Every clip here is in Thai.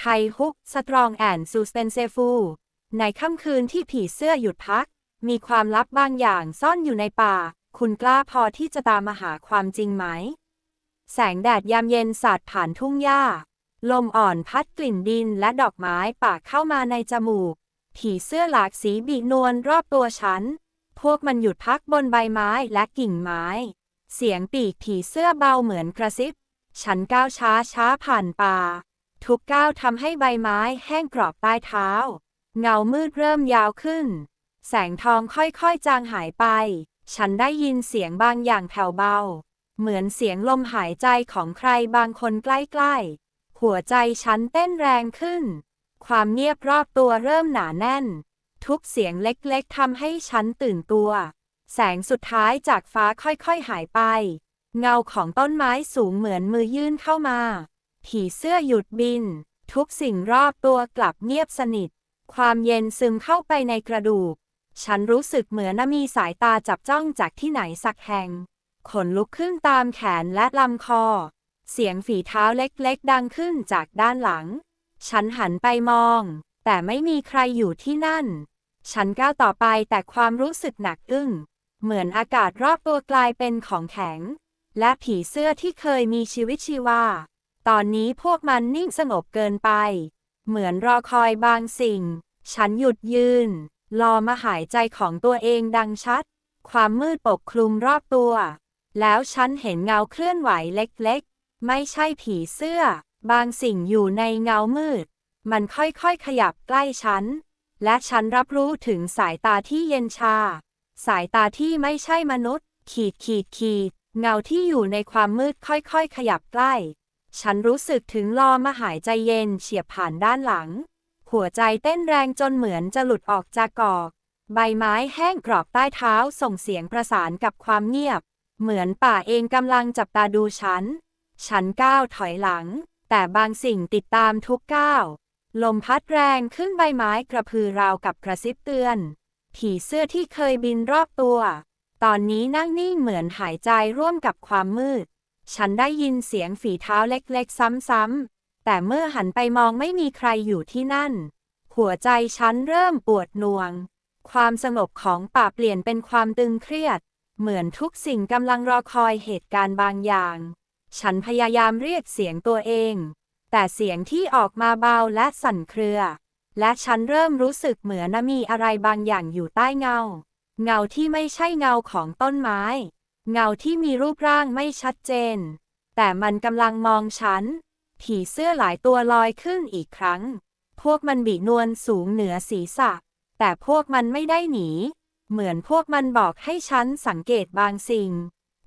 ไทยฮุกสตรองแอนซูสเ e นเซฟูในค่ำคืนที่ผีเสื้อหยุดพัก มีความลับบางอย่างซ่อนอยู่ในป่า คุณกล้าพอที่จะตามมาหาความจริงไหม แสงแดดยามเย็นสาดผ่านทุ่งหญ้า ลมอ่อนพัดกลิ่นดินและดอกไม้ป่าเข้ามาในจมูก ผีเสื้อหลากสีบีนวลรอบตัวฉัน พวกมันหยุดพักบนใบไม้และกิ่งไม้ เสียงปีกผีเสื้อเบาเหมือนกระซิบ ฉันก้าวช้าช้าผ่านป่า ทุกก้าวทำให้ใบไม้แห้งกรอบใต้เท้า เงามืดเริ่มยาวขึ้น แสงทองค่อยๆจางหายไป ฉันได้ยินเสียงบางอย่างแผ่วเบา เหมือนเสียงลมหายใจของใครบางคนใกล้ๆ หัวใจฉันเต้นแรงขึ้น ความเงียบรอบตัวเริ่มหนาแน่น ทุกเสียงเล็กๆทำให้ฉันตื่นตัว แสงสุดท้ายจากฟ้าค่อยๆหายไป เงาของต้นไม้สูงเหมือนมือยื่นเข้ามา ผีเสื้อหยุดบิน ทุกสิ่งรอบตัวกลับเงียบสนิท ความเย็นซึมเข้าไปในกระดูก ฉันรู้สึกเหมือนมีสายตาจับจ้องจากที่ไหนสักแห่ง ขนลุกขึ้นตามแขนและลำคอ เสียงฝีเท้าเล็กๆ ดังขึ้นจากด้านหลัง ฉันหันไปมอง แต่ไม่มีใครอยู่ที่นั่น ฉันก้าวต่อไปแต่ความรู้สึกหนักอึ้ง เหมือนอากาศรอบตัวกลายเป็นของแข็ง และผีเสื้อที่เคยมีชีวิตชีวา ตอนนี้พวกมันนิ่งสงบเกินไป เหมือนรอคอยบางสิ่ง ฉันหยุดยืน รอมาหายใจของตัวเองดังชัด ความมืดปกคลุมรอบตัว แล้วฉันเห็นเงาเคลื่อนไหวเล็กๆ ไม่ใช่ผีเสื้อ บางสิ่งอยู่ในเงามืด มันค่อยๆขยับใกล้ฉัน และฉันรับรู้ถึงสายตาที่เย็นชา สายตาที่ไม่ใช่มนุษย์ ขีดขีดขีด เงาที่อยู่ในความมืดค่อยๆ ขยับใกล้ ฉันรู้สึกถึงลอมหายใจเย็นเฉียบผ่านด้านหลัง หัวใจเต้นแรงจนเหมือนจะหลุดออกจากกอก ใบไม้แห้งกรอบใต้เท้าส่งเสียงประสานกับความเงียบ เหมือนป่าเองกำลังจับตาดูฉัน ฉันก้าวถอยหลัง แต่บางสิ่งติดตามทุกก้าว ลมพัดแรงขึ้นใบไม้กระพือราวกับกระซิบเตือน ผีเสื้อที่เคยบินรอบตัว ตอนนี้นั่งนิ่งเหมือนหายใจร่วมกับความมืด ฉันได้ยินเสียงฝีเท้าเล็กๆ ซ้ำๆ แต่เมื่อหันไปมองไม่มีใครอยู่ที่นั่น หัวใจฉันเริ่มปวดหน่วง ความสงบของป่าเปลี่ยนเป็นความตึงเครียด เหมือนทุกสิ่งกำลังรอคอยเหตุการณ์บางอย่าง ฉันพยายามเรียกเสียงตัวเอง แต่เสียงที่ออกมาเบาและสั่นเครือ และฉันเริ่มรู้สึกเหมือนมีอะไรบางอย่างอยู่ใต้เงา เงาที่ไม่ใช่เงาของต้นไม้ เงาที่มีรูปร่างไม่ชัดเจน แต่มันกำลังมองฉัน ผีเสื้อหลายตัวลอยขึ้นอีกครั้ง พวกมันบีนวลสูงเหนือศีรษะ แต่พวกมันไม่ได้หนี เหมือนพวกมันบอกให้ฉันสังเกตบางสิ่ง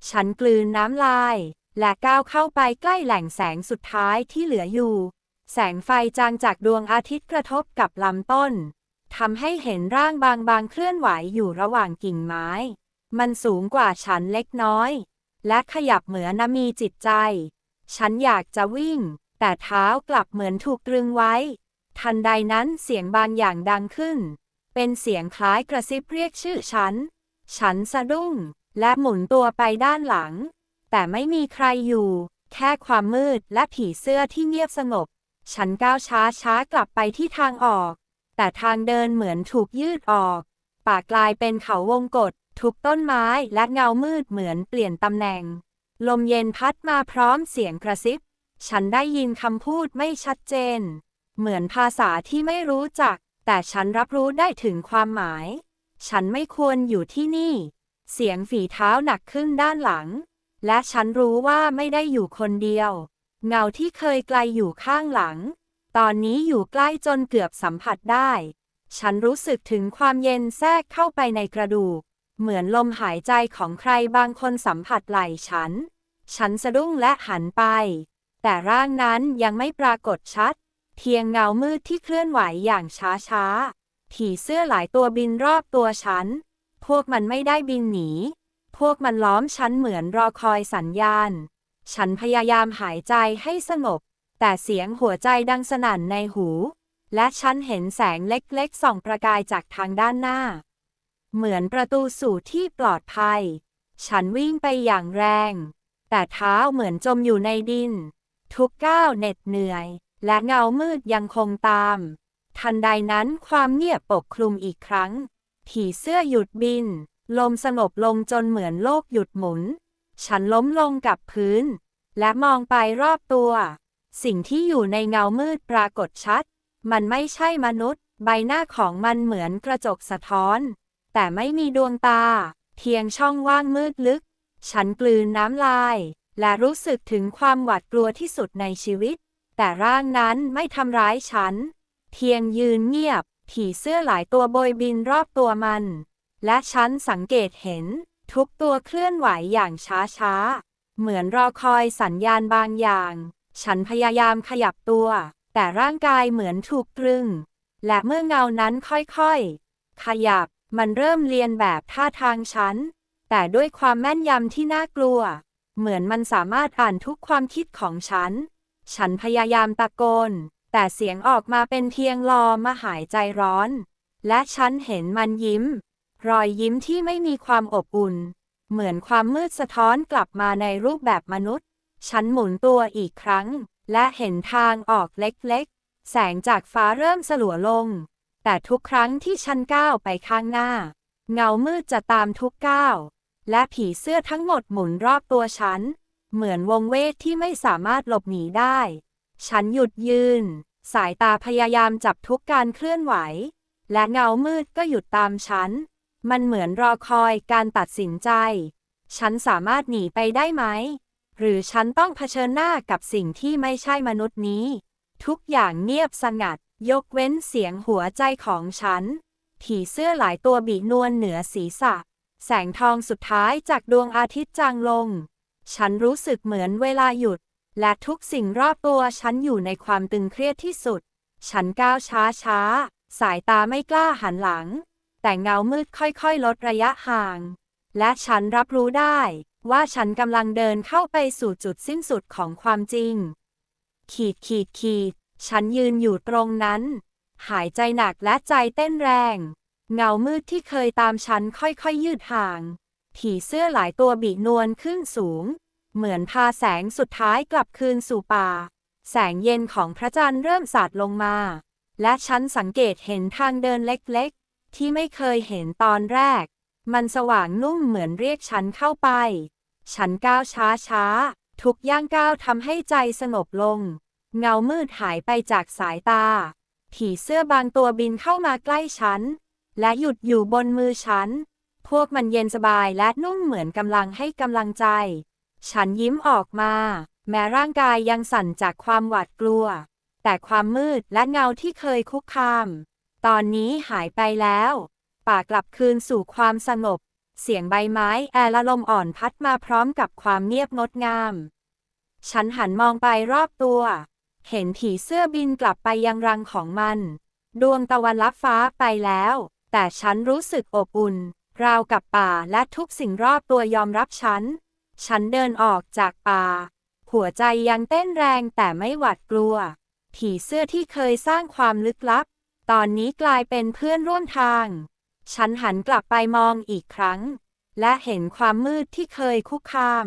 ฉันกลืนน้ำลาย และก้าวเข้าไปใกล้แหล่งแสงสุดท้ายที่เหลืออยู่ แสงไฟจางจากดวงอาทิตย์กระทบกับลำต้นทำให้เห็นร่างบางๆเคลื่อนไหวอยู่ระหว่างกิ่งไม้ มันสูงกว่าฉันเล็กน้อย และขยับเหมือนมีจิตใจ ฉันอยากจะวิ่ง แต่เท้ากลับเหมือนถูกตรึงไว้ ทันใดนั้นเสียงบางอย่างดังขึ้น เป็นเสียงคล้ายกระซิบเรียกชื่อฉัน ฉันสะดุ้ง และหมุนตัวไปด้านหลัง แต่ไม่มีใครอยู่ แค่ความมืดและผีเสื้อที่เงียบสงบ ฉันก้าวช้าช้ากลับไปที่ทางออก แต่ทางเดินเหมือนถูกยืดออก ป่ากลายเป็นเขาวงกฏ ทุกต้นไม้และเงามืดเหมือนเปลี่ยนตำแหน่ง ลมเย็นพัดมาพร้อมเสียงกระซิบ ฉันได้ยินคำพูดไม่ชัดเจน เหมือนภาษาที่ไม่รู้จัก แต่ฉันรับรู้ได้ถึงความหมาย ฉันไม่ควรอยู่ที่นี่ เสียงฝีเท้าหนักขึ้นด้านหลัง และฉันรู้ว่าไม่ได้อยู่คนเดียว เงาที่เคยไกลอยู่ข้างหลัง ตอนนี้อยู่ใกล้จนเกือบสัมผัสได้ ฉันรู้สึกถึงความเย็นแทรกเข้าไปในกระดูก เหมือนลมหายใจของใครบางคนสัมผัสไหล่ฉัน ฉันสะดุ้งและหันไป แต่ร่างนั้นยังไม่ปรากฏชัด เพียงเงามืดที่เคลื่อนไหวอย่างช้าๆ ผีเสื้อหลายตัวบินรอบตัวฉัน พวกมันไม่ได้บินหนี พวกมันล้อมฉันเหมือนรอคอยสัญญาณ ฉันพยายามหายใจให้สงบ แต่เสียงหัวใจดังสนั่นในหู และฉันเห็นแสงเล็กๆส่องประกายจากทางด้านหน้า เหมือนประตูสู่ที่ปลอดภัย ฉันวิ่งไปอย่างแรง แต่เท้าเหมือนจมอยู่ในดิน ทุกก้าวเหน็ดเหนื่อย และเงามืดยังคงตาม ทันใดนั้นความเงียบปกคลุมอีกครั้ง ผีเสื้อหยุดบิน ลมสงบลงจนเหมือนโลกหยุดหมุน ฉันล้มลงกับพื้น และมองไปรอบตัว สิ่งที่อยู่ในเงามืดปรากฏชัด มันไม่ใช่มนุษย์ ใบหน้าของมันเหมือนกระจกสะท้อน แต่ไม่มีดวงตา เพียงช่องว่างมืดลึก ฉันกลืนน้ำลาย และรู้สึกถึงความหวาดกลัวที่สุดในชีวิต แต่ร่างนั้นไม่ทำร้ายฉัน เพียงยืนเงียบ ผีเสื้อหลายตัวโบยบินรอบตัวมัน และฉันสังเกตเห็น ทุกตัวเคลื่อนไหวอย่างช้าๆ เหมือนรอคอยสัญญาณบางอย่าง ฉันพยายามขยับตัว แต่ร่างกายเหมือนถูกตรึง และเมื่อเงานั้นค่อยๆ ขยับ มันเริ่มเรียนแบบท่าทางฉัน แต่ด้วยความแม่นยำที่น่ากลัว เหมือนมันสามารถอ่านทุกความคิดของฉัน ฉันพยายามตะโกน แต่เสียงออกมาเป็นเพียงลอมาหายใจร้อน และฉันเห็นมันยิ้ม รอยยิ้มที่ไม่มีความอบอุ่น เหมือนความมืดสะท้อนกลับมาในรูปแบบมนุษย์ ฉันหมุนตัวอีกครั้ง และเห็นทางออกเล็กๆ แสงจากฟ้าเริ่มสลัวลง แต่ทุกครั้งที่ฉันก้าวไปข้างหน้า เงามืดจะตามทุกก้าว และผีเสื้อทั้งหมดหมุนรอบตัวฉัน เหมือนวงเวทที่ไม่สามารถหลบหนีได้ ฉันหยุดยืน สายตาพยายามจับทุกการเคลื่อนไหว และเงามืดก็หยุดตามฉัน มันเหมือนรอคอยการตัดสินใจ ฉันสามารถหนีไปได้ไหม หรือฉันต้องเผชิญหน้ากับสิ่งที่ไม่ใช่มนุษย์นี้ ทุกอย่างเงียบสงัด ยกเว้นเสียงหัวใจของฉัน ผีเสื้อหลายตัวบีนวลเหนือศีรษะ แสงทองสุดท้ายจากดวงอาทิตย์จางลง ฉันรู้สึกเหมือนเวลาหยุด และทุกสิ่งรอบตัวฉันอยู่ในความตึงเครียดที่สุด ฉันก้าวช้าช้า สายตาไม่กล้าหันหลัง แต่เงามืดค่อยๆ ลดระยะห่าง และฉันรับรู้ได้ ว่าฉันกำลังเดินเข้าไปสู่จุดสิ้นสุดของความจริง ขีดขีดขีด ฉันยืนอยู่ตรงนั้น หายใจหนักและใจเต้นแรง เงามืดที่เคยตามฉันค่อยๆยืดห่าง ผีเสื้อหลายตัวบีนวลขึ้นสูง เหมือนพาแสงสุดท้ายกลับคืนสู่ป่า แสงเย็นของพระจันทร์เริ่มสาดลงมา และฉันสังเกตเห็นทางเดินเล็กๆ ที่ไม่เคยเห็นตอนแรก มันสว่างนุ่มเหมือนเรียกฉันเข้าไป ฉันก้าวช้าช้าๆทุกย่างก้าวทำให้ใจสงบลง เงามืดหายไปจากสายตา ผีเสื้อบางตัวบินเข้ามาใกล้ฉัน และหยุดอยู่บนมือฉัน พวกมันเย็นสบายและนุ่มเหมือนกำลังให้กำลังใจ ฉันยิ้มออกมา แม้ร่างกายยังสั่นจากความหวาดกลัว แต่ความมืดและเงาที่เคยคุกคาม ตอนนี้หายไปแล้ว ป่ากลับคืนสู่ความสงบ เสียงใบไม้แอละลมอ่อนพัดมาพร้อมกับความเงียบงดงาม ฉันหันมองไปรอบตัว เห็นผีเสื้อบินกลับไปยังรังของมัน ดวงตะวันลับฟ้าไปแล้ว แต่ฉันรู้สึกอบอุ่น ราวกับป่าและทุกสิ่งรอบตัวยอมรับฉัน ฉันเดินออกจากป่า หัวใจยังเต้นแรงแต่ไม่หวาดกลัว ผีเสื้อที่เคยสร้างความลึกลับ ตอนนี้กลายเป็นเพื่อนร่วมทาง ฉันหันกลับไปมองอีกครั้ง และเห็นความมืดที่เคยคุกคาม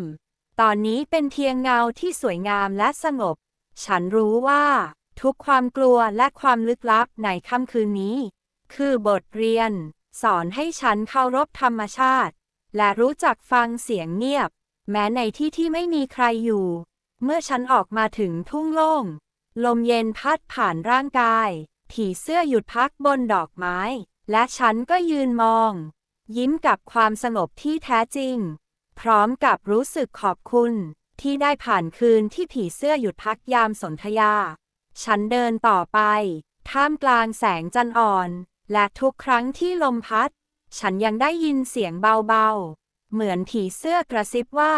ตอนนี้เป็นเพียงเงาที่สวยงามและสงบ ฉันรู้ว่า ทุกความกลัวและความลึกลับในค่ำคืนนี้ คือบทเรียน สอนให้ฉันเคารพธรรมชาติ และรู้จักฟังเสียงเงียบ แม้ในที่ที่ไม่มีใครอยู่ เมื่อฉันออกมาถึงทุ่งโล่ง ลมเย็นพัดผ่านร่างกาย ผีเสื้อหยุดพักบนดอกไม้ และฉันก็ยืนมอง ยิ้มกับความสงบที่แท้จริง พร้อมกับรู้สึกขอบคุณ ที่ได้ผ่านคืนที่ผีเสื้อหยุดพักยามสนธยา ฉันเดินต่อไป ท่ามกลางแสงจันทร์อ่อน และทุกครั้งที่ลมพัด ฉันยังได้ยินเสียงเบาๆ เหมือนผีเสื้อกระซิบว่า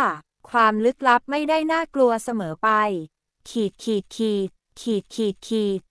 ความลึกลับไม่ได้น่ากลัวเสมอไป ขีดขีดขีด ขีดขีดขีด